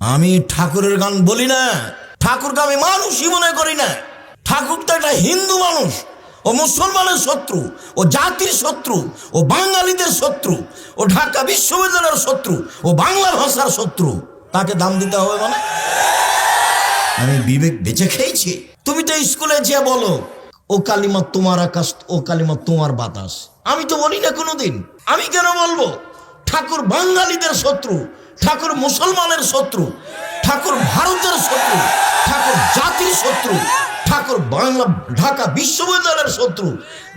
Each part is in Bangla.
আমি ঠাকুরের গান বলি না। ঠাকুরকে আমি মানুষই মনে করি না। ঠাকুর তো একটা হিন্দু মানুষ, ও মুসলমানের শত্রু, ও জাতির শত্রু, ও বাঙালিদের শত্রু, ও ঢাকা বিশ্ববিদ্যালয়ের শত্রু, ও বাংলা ভাষার শত্রু। তাকে দাম দিতে হবে মানে? আমি বিবেক বেঁচে খেয়েছি। তুমি তো স্কুলে যে বলো, ও কালিমা তোমার আকাশ, ও কালিমা তোমার বাতাস। আমি তো বলি না কোনোদিন। আমি কেন বলব? ঠাকুর বাঙালিদের শত্রু ঠাকুর মুসলমানের শত্রু, ঠাকুর ভারতের শত্রু, ঠাকুর জাতির শত্রু, ঠাকুর বাংলা, ঢাকা বিশ্ববিদ্যালয়ের শত্রু।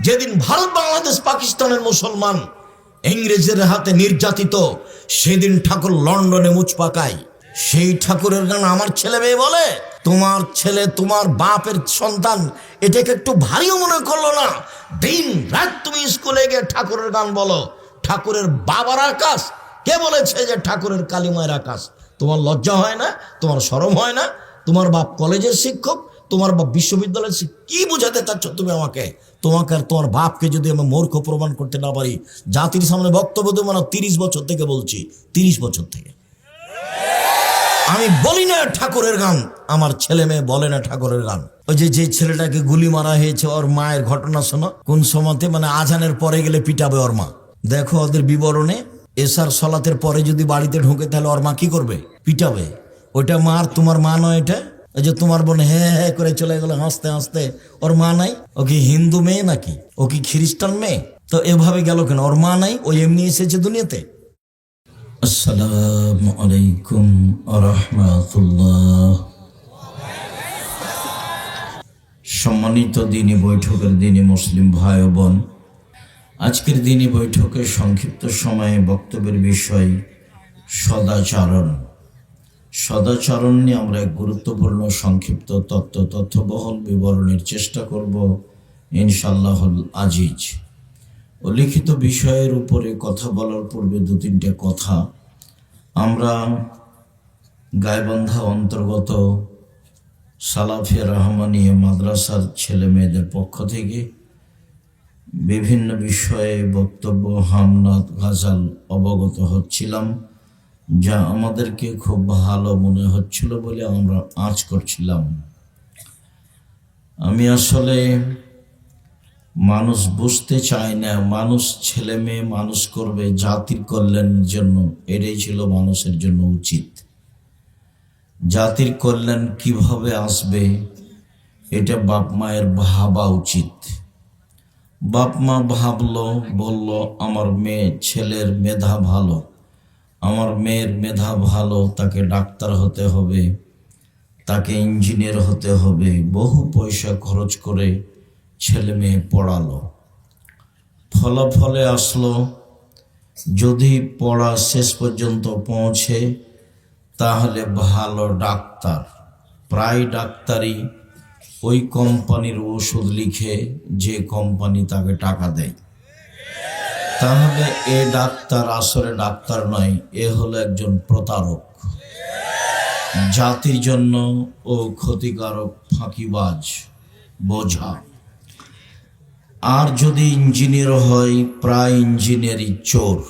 যেদিন ভারত, বাংলাদেশ, পাকিস্তানের মুসলমান ইংরেজের হাতে নির্যাতিত, সেদিন ঠাকুর লন্ডনে মুচ পাকায় সেই ঠাকুরের গান আমার ছেলে মেয়ে বলে, তোমার ছেলে, তোমার বাপের সন্তান, এটাকে একটু ভারীও মনে করল না। দিন রাত তুমি স্কুলে গিয়ে ঠাকুরের গান বলো। ঠাকুরের বাবার আকাশ কে বলেছে যে ঠাকুরের কালিমায়ের আকাশ? তোমার লজ্জা হয় না? তোমার শরম হয় না? তোমার বাপ কলেজের শিক্ষক? তোমার বাপ বিশ্ববিদ্যালয়ের কি বোঝাতে চাচ্ছ তুমি আমাকে? তোমাকে আর তোমার বাপকে যদি আমি মূর্খ প্রমাণ করতে না পারি, জাতির সামনে বক্তব্য দেবো না, তিরিশ বছর থেকে বলছি, তিরিশ বছর থেকে। আমি বলি না ঠাকুরের গান, আমার ছেলে মেয়ে বলে না ঠাকুরের গান। ওই যে যে ছেলেটাকে গুলি মারা হয়েছে, ওর মায়ের ঘটনা শোনো। কোন সময়তে মানে আজানের পরে গেলে পিটাবে ওর মা। দেখো ওদের বিবরণে এসার সলাতের পরে যদি বাড়িতে ঢুকে, তাহলে ওর মা কি করবে? পিটাবে। ওইটা মার তোমার মা নয় এটা? ওই যে তোমার বোন হ্যাঁ হ্যাঁ করে চলে গেল হাসতে হাসতে। ওর মা নাই? ও কি হিন্দু মেয়ে নাকি? ও কি খ্রিস্টান মেয়ে? তো এভাবে গেল কেন? ওর মা নাই? ও এমনি এসেছে দুনিয়াতে? আসসালামু আলাইকুম রহমতুল্লাহ। সম্মানিত দিনী বৈঠকের দিনে মুসলিম ভাই বোন আজকের দিনী বৈঠকের সংক্ষিপ্ত সময়ে বক্তব্যের বিষয় সদাচরণ। সদাচরণ নিয়ে আমরা এক গুরুত্বপূর্ণ সংক্ষিপ্ত তত্ত্ব, তথ্যবহল বিবরণের চেষ্টা করব ইনশাল্লাহুল আজিজ। ও লিখিত বিষয়ের উপরে কথা বলার পূর্বে দু তিনটে কথা। আমরা গায়বান্ধা অন্তর্গত সালাফিয়া রহমানিয়া মাদ্রাসার ছেলে মেয়েদের পক্ষ থেকে বিভিন্ন বিষয়ে বক্তব্য হামনাত গাজাল অবগত হচ্ছিলাম, যা আমাদেরকে খুব ভালো মনে হচ্ছিল বলে আমরা আঁচ করছিলাম। আমি আসলে মানুষ বুঝতে চায় না, মানুষ ছেলে মেয়ে মানুষ করবে, জাতির কল্যাণের জন্য, এটাই ছিল মানুষের জন্য উচিত। জাতির কল্যাণ কীভাবে আসবে, এটা বাপ মায়ের ভাবা উচিত। বাপ মা ভাবলো, বলল, আমার মেয়ে ছেলের মেধা ভালো। আমার মেয়ের মেধা ভালো, তাকে ডাক্তার হতে হবে, তাকে ইঞ্জিনিয়ার হতে হবে। বহু পয়সা খরচ করে ছেলে মেয়ে পড়ালো। ফলাফলে আসলো, যদি পড়া শেষ পর্যন্ত পৌঁছে, তাহলে ভালো ডাক্তার। প্রায় ডাক্তারই ওই কোম্পানির ওষুধ লিখে যে কোম্পানি তাকে টাকা দেয়। তাহলে এ ডাক্তার আসলে ডাক্তার নয়, এ হলো একজন প্রতারক। জাতির জন্য ও ক্ষতিকারক ফাঁকিবাজ বোঝা। আর যদি ইঞ্জিনিয়ার হয়, প্রায় ইঞ্জিনিয়ারই চোর।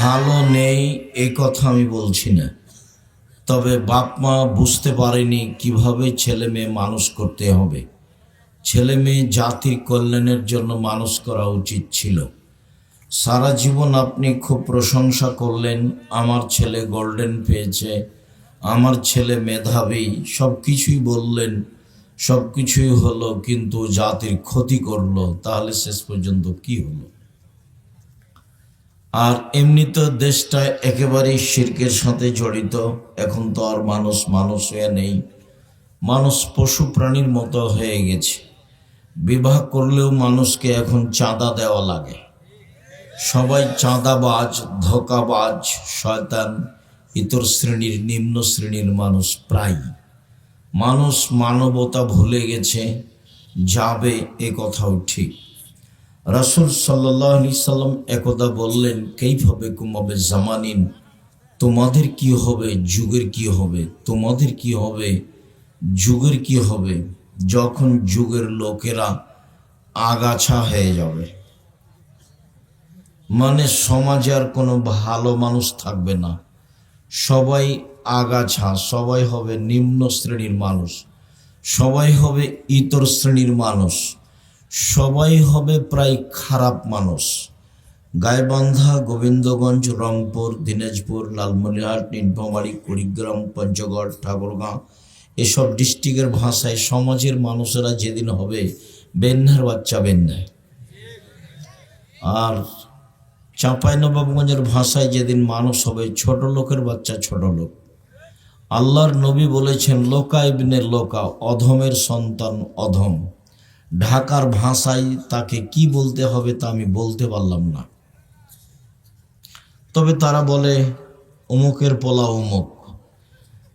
ভালো নেই, এ কথা আমি বলছি না। তবে বাপ মা বুঝতে পারেনি কীভাবে ছেলে মেয়ে মানুষ করতে হবে। ছেলে মেয়ে জাতির কল্যাণের জন্য মানুষ করা উচিত ছিল। সারা জীবন আপনি খুব প্রশংসা করলেন, আমার ছেলে গোল্ডেন পেয়েছে, আমার ছেলে মেধাবী সব কিছুই বললেন সব কিছুই হলো, কিন্তু জাতির ক্ষতি করল, তাহলে শেষ পর্যন্ত কি হলো? আর এমনি তো দেশটা একেবারেই শির্কের সাথে জড়িত। এখন তো আর মানুষ মানুষ হয়ে নেই। মানুষ পশু প্রাণীর মতো হয়ে গেছে। বিবাহ করলেও মানুষকে এখন চাঁদা দেওয়া লাগে। সবাই চাঁদাবাজ, ধোকাবাজ, শয়তান, ইতর শ্রেণির, নিম্ন শ্রেণির মানুষ প্রায়। মানুষ মানবতা ভুলে গেছে, যাবে এ কথাও ঠিক। রাসুল সাল্লাহ আলি সাল্লাম একদা বললেন কেইভাবে কুমাবে জামানিন? তোমাদের কি হবে? যুগের কি হবে? তোমাদের কি হবে? যুগের কি হবে? যখন যুগের লোকেরা আগাছা হয়ে যাবে। মানে সমাজে আর কোনো ভালো মানুষ থাকবে না। সবাই আগাছা, সবাই হবে নিম্ন শ্রেণির মানুষ। সবাই হবে ইতর শ্রেণির মানুষ। সবাই হবে প্রায় খারাপ মানুষ। গাইবান্ধা, গোবিন্দগঞ্জ, রংপুর, দিনাজপুর, লালমনিরহাট নীলফামারী কুড়িগ্রাম, পঞ্চগড় ঠাকুরগাঁও এসব ডিস্ট্রিক্টের ভাষায় সমাজের মানুষেরা যেদিন হবে, বেন্যার বাচ্চা বেন্যায় আর চাঁপাইনবাবগঞ্জের ভাষায় যেদিন মানুষ হবে, ছোট লোকের বাচ্চা ছোট লোক। আল্লাহর নবী বলেছেন, লোকা ইবনে লোকা, অধমের সন্তান অধম। ঢাকার ভাষায় তাকে কি বলতে হবে তা আমি বলতে পারলাম না। তবে তারা বলে, অমুকের পোলা অমুক,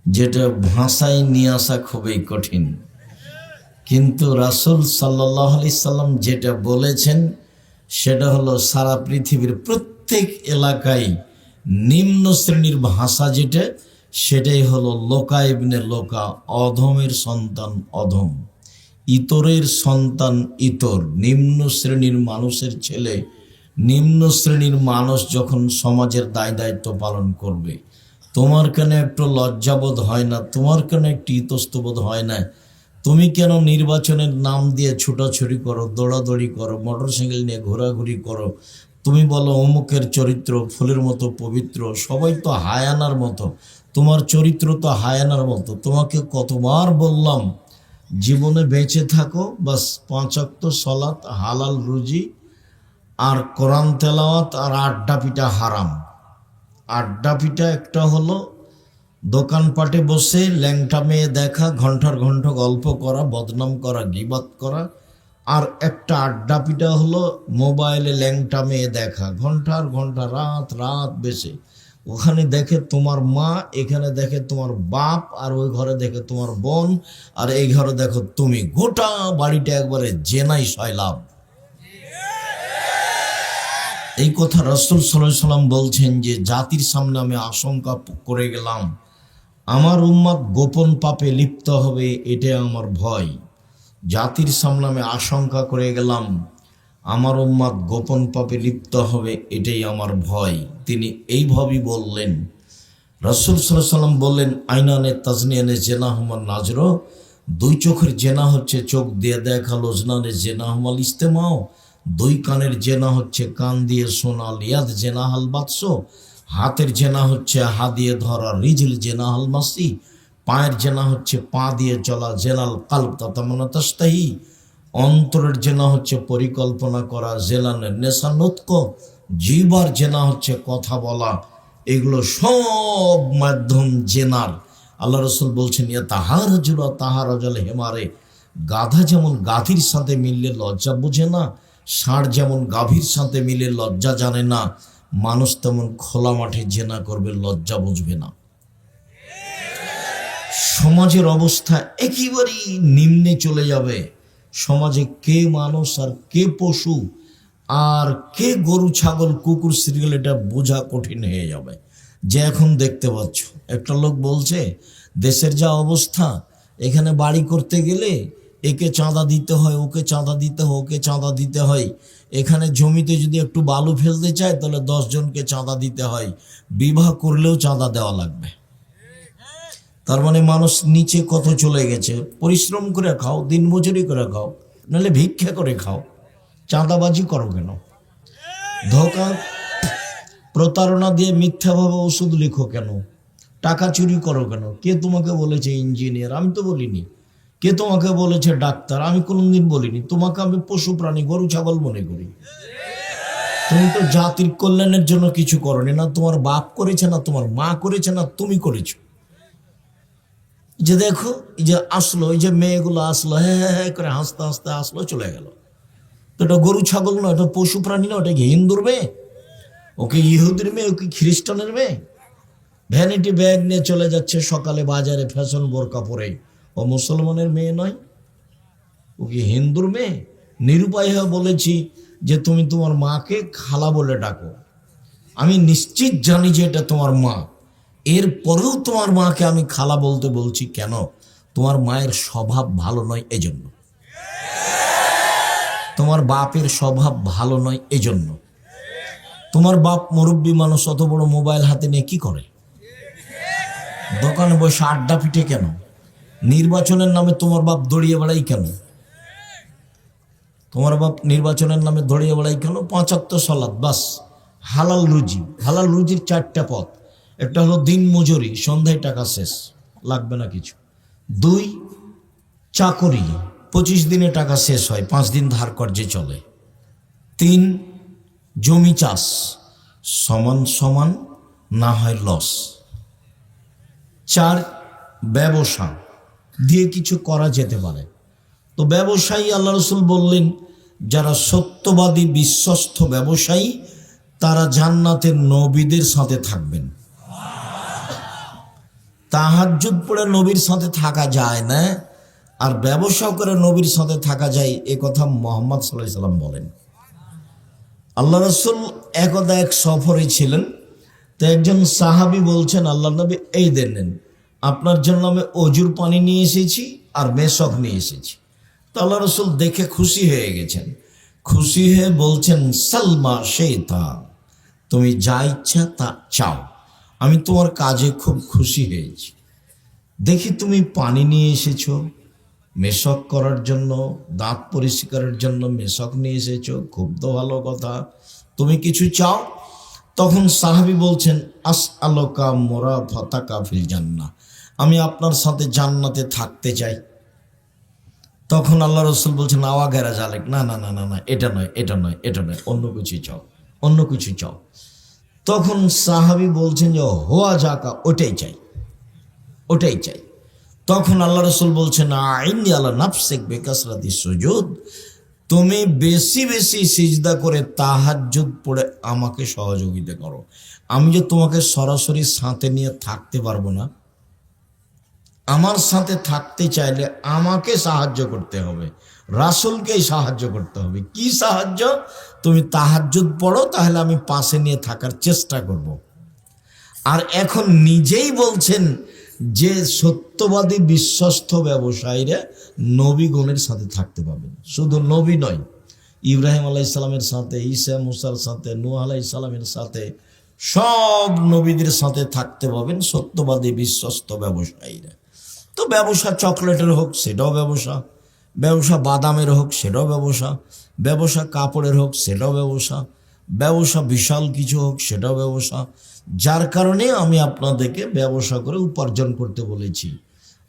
যেটা ভাষায় নিয়ে আসা খুবই কঠিন। কিন্তু রাসুল সাল্লাহ আলি সাল্লাম যেটা বলেছেন, সেটা হলো সারা পৃথিবীর প্রত্যেক এলাকায় নিম্ন শ্রেণির ভাষা যেটা, সেটাই হলো লোকা ইবনে লোকা অধমের সন্তান অধম। ইতরের সন্তান ইতর। নিম্ন শ্রেণির মানুষের ছেলে, নিম্ন শ্রেণির মানুষ যখন সমাজের দায় দায়িত্ব পালন করবে, তোমার কেন একটু লজ্জাবোধ হয় না? তোমার কেন একটু ইতস্তবোধ হয় না? তুমি কেন নির্বাচনের নাম দিয়ে ছুটাছুটি করো, দৌড়াদৌড়ি করো, মোটরসাইকেল নিয়ে ঘোরাঘুরি করো? তুমি বলো অমুকের চরিত্র ফুলের মতো পবিত্র, সবাই তো হায়ানার মতো। তোমার চরিত্র তো হায়ানার মতো। তোমাকে কতবার বললাম জীবনে বেঁচে থাকো, বাস পাঁচাক্ত সলাৎ হালাল রুজি আর কোরআন তেলাওয়াত আর আড্ডা পিঠা হারাম। আড্ডা পিঠা একটা হলো দোকানপাটে বসে ল্যাংটা মেয়ে দেখা ঘণ্টার ঘণ্টা গল্প করা, বদনাম করা গিবাত করা। আর একটা আড্ডা পিঠা হলো মোবাইলে ল্যাংটা মেয়ে দেখা ঘণ্টার ঘণ্টা রাত রাত বেশি। ওখানে দেখে তোমার মা, এখানে দেখে তোমার বাপ, আর ওই ঘরে দেখে তোমার বোন, আর এই ঘরে দেখো তুমি। গোটা বাড়িটা একবারে জেনাই সয়লাভ এই কথা রসুল সাল্লাম বলছেন যে, জাতির সামনে আমি আশঙ্কা করে গেলাম। আমার উম্মাদ গোপন পাপে লিপ্ত হবে, এটাই আমার ভয়। জাতির সামনে আমি আশঙ্কা করে গেলাম। আমার উম্মাদ গোপন পাপে লিপ্ত হবে, এটাই আমার ভয়। তিনি এইভাবেই বললেন, রসুল সাল্লাম বললেন আইনানে তাজনিয়ানে জেনা হমান নাজর, দুই চোখের জেনা হচ্ছে চোখ দিয়ে দেখা, লোজনানে জেনা হমাল ইস্তেমাও, দুই কানের জেনা হচ্ছে কান দিয়ে শোনা লিয়াদ জেনা হাল বাৎস হাতের জেনা হচ্ছে হা দিয়ে ধরা রিজল জেনা হাল মাসি, পায়ের জেনা হচ্ছে পা দিয়ে চলা জেনাল কাল্প তাতামনা তাস্তাহি অন্তরের জেনা হচ্ছে পরিকল্পনা করা জেলানের নেশানুৎক জিবার জেনা হচ্ছে কথা বলা। এগুলো সব মাধ্যম জেনার। আল্লাহ রসুল বলছেন, ইয়া তাহার জুড়া তাহার অজল হেমারে। গাধা যেমন গাধির সাথে মিললে লজ্জা বোঝে না, ষাঁড় যেমন গাভীর সাথে মিলে লজ্জা জানে না, মানুষ তেমন খোলা মাঠে জেনা করবে, লজ্জা বুঝবে না। সমাজের অবস্থা একেবারেই নিম্নে চলে যাবে। সমাজে কে মানুষ আর কে পশু আর কে গরু, ছাগল, কুকুর, সিরিয়াল, এটা বোঝা কঠিন হয়ে যাবে। যে এখন দেখতে পাচ্ছ, একটা লোক বলছে, দেশের যা অবস্থা, এখানে বাড়ি করতে গেলে একে চাঁদা দিতে হয়, ওকে চাঁদা দিতে হয়, ওকে চাঁদা দিতে হয়। এখানে জমিতে যদি একটু বালু ফেলতে চায়, তাহলে জনকে চাঁদা দিতে হয়। বিবাহ করলেও চাঁদা দেওয়া লাগবে। তার মানে মানুষ নিচে কত চলে গেছে, পরিশ্রম করে খাও, দিন মজুরি করে খাও, নাহলে ভিক্ষা করে খাও, চাঁদাবাজি করো কেন? ধোকা, প্রতারণা দিয়ে মিথ্যাভাবে ওষুধ লিখো কেন? টাকা চুরি করো কেন? কে তোমাকে বলেছে ইঞ্জিনিয়ার? আমি তো বলিনি। কে তোমাকে বলেছে ডাক্তার? আমি কোনোদিন বলিনি। তোমাকে আমি পশু প্রাণী, গরু, ছাগল মনে করি। তুমি তো জাতির কল্যাণের জন্য কিছু করনি, না তোমার বাপ করেছে, না তোমার মা করেছে, না তুমি করেছ। যে দেখো, এই যে আসলো, এই যে মেয়েগুলো আসলো হ্যাঁ হ্যাঁ হ্যাঁ করে হাসতে হাসতে আসলো, চলে গেল। তো এটা গরু, ছাগল না এটা পশু প্রাণী না ওটা কি হিন্দুর মেয়ে? ওকে ইহুদির মেয়ে ওকে খ্রিস্টানের মেয়ে? ভ্যানিটি ব্যাগ নিয়ে চলে যাচ্ছে সকালে বাজারে, ফ্যাশন বোরকা পরে। ও মুসলমানের মেয়ে নয়, ও কি হিন্দুর মেয়ে? নিরুপায় হয়ে বলেছি যে তুমি তোমার মাকে খালা বলে ডাকো। আমি নিশ্চিত জানি যে এটা তোমার মা। এর পরেও তোমার মাকে আমি খালা বলতে বলছি, কেন? তোমার মায়ের স্বভাব ভালো নয় এজন্য। তোমার বাপের স্বভাব ভালো নয় এজন্য। তোমার বাপ মুরব্বী মানুষ, অত বড় মোবাইল হাতে নিয়ে কি করে? দোকানে বসে আড্ডা পিঠে কেন? নির্বাচনের নামে তোমার বাপ দড়িয়ে বেড়াই কেন? তোমার বাপ নির্বাচনের নামে দড়িয়ে বেড়াই কেন? পঁচাত্তর সালাদ বাস। হালাল রুজি। হালাল রুজির চারটা পথ। একটা হলো দিন মজুরি, সন্ধ্যায় টাকা শেষ, লাগবে না কিছু। দুই, চাকরি, পঁচিশ দিনে টাকা শেষ হয়, পাঁচ দিন ধার কর্যে চলে। তিন, জমি চাষ, সমান সমান না হয় লস চার, ব্যবসা, দিয়ে কিছু করা যেতে পারে। তো ব্যবসায়ী আল্লাহ রসুল বললেন, যারা সত্যবাদী, বিশ্বস্ত ব্যবসায়ী, তারা জান্নাতের নবীদের সাথে থাকবেন। তাহাজ্জুদ পড়ে নবীর সাথে থাকা যায় না, আর ব্যবসা করে নবীর সাথে থাকা যায়, এ কথা মোহাম্মদ সাল্লাহ সাল্লাম বলেন। আল্লাহ রসুল একদা এক সফরে ছিলেন, তো একজন সাহাবি বলছেন আল্লাহ নবী, এই দেন আপনার জন্য আমি অজুর পানি নিয়ে এসেছি আর মেশক নিয়ে এসেছি। তো আল্লাহ রসুল দেখে খুশি হয়ে গেছেন। খুশি হয়ে বলছেন, সালমা সেই তা তুমি যা ইচ্ছা তা চাও। আমি তোমার কাজে খুব খুশি হয়েছি। দেখি তুমি পানি নিয়ে এসেছ, মেশক করার জন্য, দাঁত পরিষ্কারের জন্য মেশক নিয়ে এসেছ, খুব তো ভালো কথা। তুমি কিছু চাও? তখন সাহাবি বলছেন আস আলোকা মোরা ফতা কাফিল জান্না আমি আপনার সাথে জান্নাতে থাকতে চাই। তখন আল্লাহ রসুল বলছেন, আওয়া গেরা জালেক না না না না না, এটা নয় এটা নয় এটা নয়, অন্য কিছু চাও, অন্য কিছু চাও। তখন সাহাবি বলছেন যে, হোয়া জাকা ওটাই চাই। ওটাই চাই। তখন আল্লাহ রসুল বলছেন, আইনি আল্লাহ নাফসেক বেকাসরাতি সুজুদ। তুমি বেশি বেশি সিজদা করে তাহাজ্জুদ পড়ে আমাকে সহযোগিতা করো। আমি যে তোমাকে সরাসরি সাথে নিয়ে থাকতে পারব না। আমার সাথে থাকতে চাইলে আমাকে সাহায্য করতে হবে। রাসুলকেই সাহায্য করতে হবে। কি সাহায্য? তুমি তাহাজ্জুদ পড়ো, তাহলে আমি পাশে নিয়ে থাকার চেষ্টা করব। আর এখন নিজেই বলছেন যে সত্যবাদী বিশ্বস্ত ব্যবসায়ীরা নবীগণের সাথে থাকতে পাবেন শুধু নবী নয়, ইব্রাহিম আলাই ইসলামের সাথে, ঈসা মুসার সাথে নূ আলাই ইসলামের সাথে সব নবীদের সাথে থাকতে পাবেন সত্যবাদী বিশ্বস্ত ব্যবসায়ীরা। তো ব্যবসা চকলেটের হোক, সেটাও ব্যবসা। ব্যবসা বাদামের হোক, সেটাও ব্যবসা। ব্যবসা কাপড়ের হোক, সেটাও ব্যবসা। ব্যবসা বিশাল কিছু হোক, সেটাও ব্যবসা। যার কারণে আমি আপনাদেরকে ব্যবসা করে উপার্জন করতে বলেছি।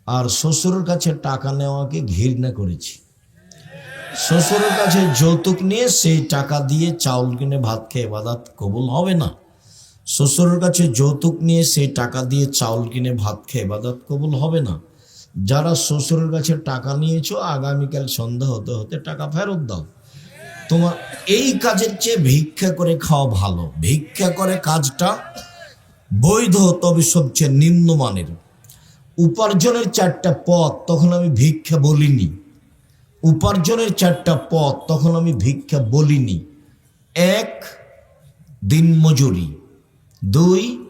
আর শ্বশুরের কাছে টাকা নেওয়াকে ঘৃণা করেছি। শ্বশুরের কাছে যৌতুক নিয়ে সেই টাকা দিয়ে চাউল কিনে ভাত খেয়ে বাদাত কবুল হবে না। শ্বশুরের কাছে যৌতুক নিয়ে সেই টাকা দিয়ে চাউল কিনে ভাত খেয়ে বাদাত কবুল হবে না। যারা শ্বশুরের কাছে টাকা নিয়েছো, আগামীকাল সন্ধ্যা হতে হতে টাকা ফেরত দাও। তোমার এই কাজের চেয়ে ভিক্ষা করে খাওয়া ভালো। ভিক্ষা করে কাজটা বৈধ তবে সবচেয়ে নিম্নমানের। উপার্জনের চারটা পথ তখন আমি ভিক্ষা বলিনি। উপার্জনের চারটা পথ তখন আমি ভিক্ষা বলিনি। এক দিনমজুরি দুই,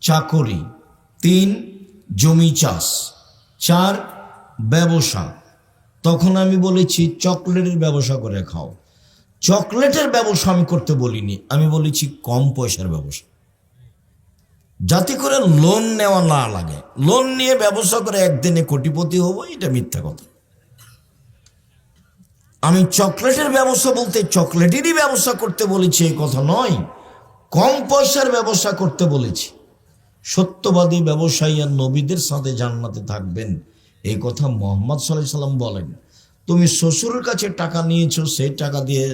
চাকরি। তিন, জমি চাষ। চার ব্যবসা। তখন আমি বলেছি, চকলেটের ব্যবসা করে খাও। চকলেটের ব্যবসা আমি করতে বলিনি, আমি বলেছি, কম পয়সার ব্যবসা। যাতে করে লোন নেওয়া না লাগে। লোন নিয়ে ব্যবসা করে একদিনে কোটিপতি হব, এটা মিথ্যা কথা। আমি চকলেটের ব্যবসা বলতে, চকলেটেরই ব্যবসা করতে বলেছি এই কথা নয়। কম পয়সার ব্যবসা করতে বলেছি। সত্যবাদী ব্যবসায়ী আর নবীদের সাথে জান্নাতে থাকবেন। এই কথা মোহাম্মদ সাল্লাহ সাল্লাম বলেন। তুমি শ্বশুরের কাছে টাকা নিয়েছো, সেই টাকা দিয়ে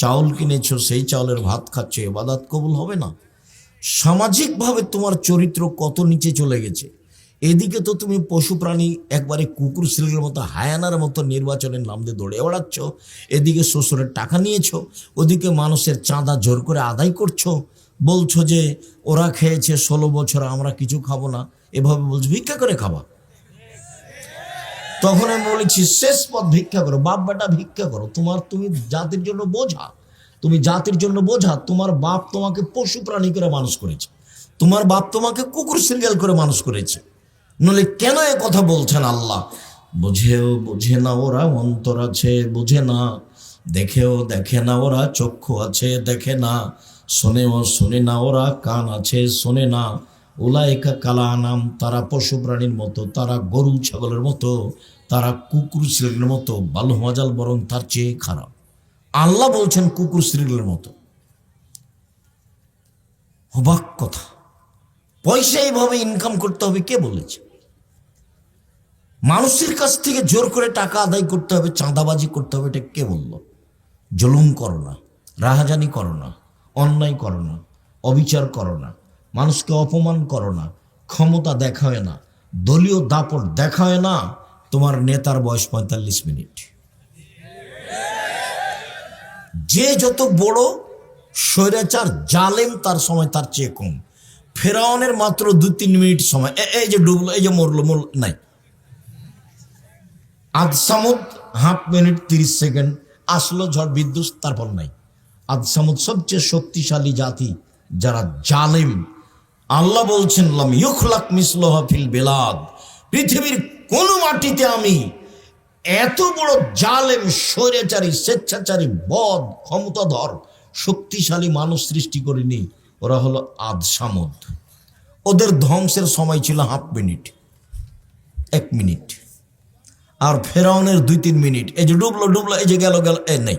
চাউল কিনেছো, সেই চাউলের ভাত খাচ্ছ, এবাদাত কবুল হবে না। সামাজিকভাবে তোমার চরিত্র কত নিচে চলে গেছে। এদিকে তো তুমি পশু প্রাণী, একবারে কুকুর শিলের মতো, হায়ানার মতো নির্বাচনের নাম দিয়ে দৌড়ে বেড়াচ্ছ এদিকে শ্বশুরের টাকা নিয়েছো, ওদিকে মানুষের চাঁদা জোর করে আদায় করছ। বলছো যে ওরা খেয়েছে ষোলো বছর, আমরা কিছু খাব না। এভাবে বলছো, ভিক্ষা করে খাবা। তখন আমি বলেছি, শেষ পথ ভিক্ষা করো। বাপ বেটা, ভিক্ষা করো। তোমার তুমি জাতির জন্য বোঝা। তুমি জাতির জন্য বোঝা, তোমার বাপ তোমাকে পশু প্রাণী করে মানুষ করেছে। তোমার বাপ তোমাকে কুকুর সিরিয়াল করে মানুষ করেছে। নলে কেন এ কথা বলছেন আল্লাহ? বুঝেও বুঝে না ওরা, অন্তর আছে বুঝে না। দেখেও দেখে না ওরা, চক্ষু আছে দেখে না। শোনেও শোনে না, ওরা কান আছে, শোনে না। ওলায়কা কালা আনাম তারা পশু প্রাণীর মতো, তারা গরু ছাগলের মতো, তারা কুকুর শ্রেণির মতো, বালু মজাল বরং তার চেয়ে খারাপ। আল্লাহ বলছেন কুকুর শ্রেণির মতো। অবাক কথা। পয়সা এইভাবে ইনকাম করতে হবে, কে বলেছে? মানুষের কাছ থেকে জোর করে টাকা আদায় করতে হবে, চাঁদাবাজি করতে হবে, এটা কে বলল? জুলুম করো না, রাহাজানি করো না। অন্যায় করো না, অবিচার করো না, মানুষকে অপমান করো না, ক্ষমতা দেখায় না, দলীয় দাপট দেখায় না, তোমার নেতার বয়স পঁয়তাল্লিশ মিনিট। যে যত বড় স্বৈরাচার, জালেম তার সময় তার চেয়ে কম। ফেরাউনের মাত্র দু তিন মিনিট সময়। এই যে ডুবলো, এই যে মরলো, মরল, নাই। আধ সামুদ, হাফ মিনিট তিরিশ সেকেন্ড, আসলো ঝড় বিদ্যুৎ, তারপর নাই। আধ সামুদ সবচেয়ে শক্তিশালী জাতি, যারা জালেম। আল্লাহ বলছেন ইউখলাক মিসলহা বেলাদ। পৃথিবীর কোন মাটিতে আমি এত বড় জালেম, স্বৈরাচারী, স্বেচ্ছাচারী, বদ, ক্ষমতাধর, শক্তিশালী মানুষ সৃষ্টি করিনি। ওরা হলো আধ সামুদ। ওদের ধ্বংসের সময় ছিল হাফ মিনিট, এক মিনিট। আর ফেরাউনের দুই তিন মিনিট। এই যে ডুবলো ডুবলো, এই যে গেল গেল এ নেই।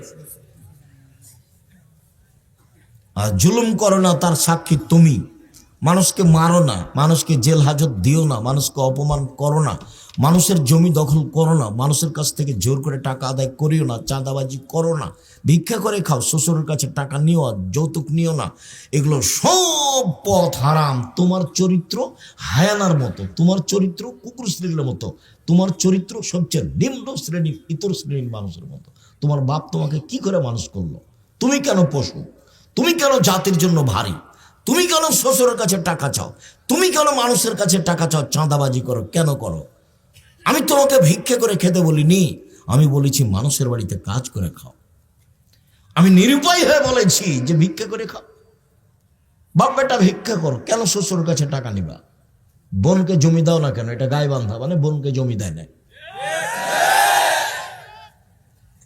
আর জুলুম করো না, তার সাক্ষী তুমি। মানুষকে মারো না, মানুষকে জেল হাজত দিও না, মানুষকে অপমান করো না, মানুষের জমি দখল করো না, মানুষের কাছ থেকে জোর করে টাকা আদায় করিও না, চাঁদাবাজি করো না, ভিক্ষা করে খাও, শ্বশুরের কাছে টাকা নিও আর যৌতুক নিও না। এগুলো সব পথ হারাম। তোমার চরিত্র হায়ানার মতো, তোমার চরিত্র কুকুর শ্রেণির মতো, তোমার চরিত্র সবচেয়ে নিম্ন শ্রেণির, ইতর শ্রেণির মানুষের মতো। তোমার বাপ তোমাকে কি করে মানুষ করল? তুমি কেন পশু তুমি কেন জাতির জন্য ভারী? তুমি কেন শ্বশুরের কাছে টাকা চাও? তুমি কেন মানুষের কাছে টাকা চাও? চাঁদাবাজি করো, কেন করো? আমি তোমাকে ভিক্ষে করে খেতে বলিনি। আমি বলেছি, মানুষের বাড়িতে কাজ করে খাও। আমি নিরুপায় হয়ে বলেছি যে ভিক্ষা করে খাও। বাপ বেটা ভিক্ষা করো, কেন শ্বশুরের কাছে টাকা নিবা? বোনকে জমি দাও না কেন? এটা গায়ে বান্ধা মানে বোনকে জমি দেয় না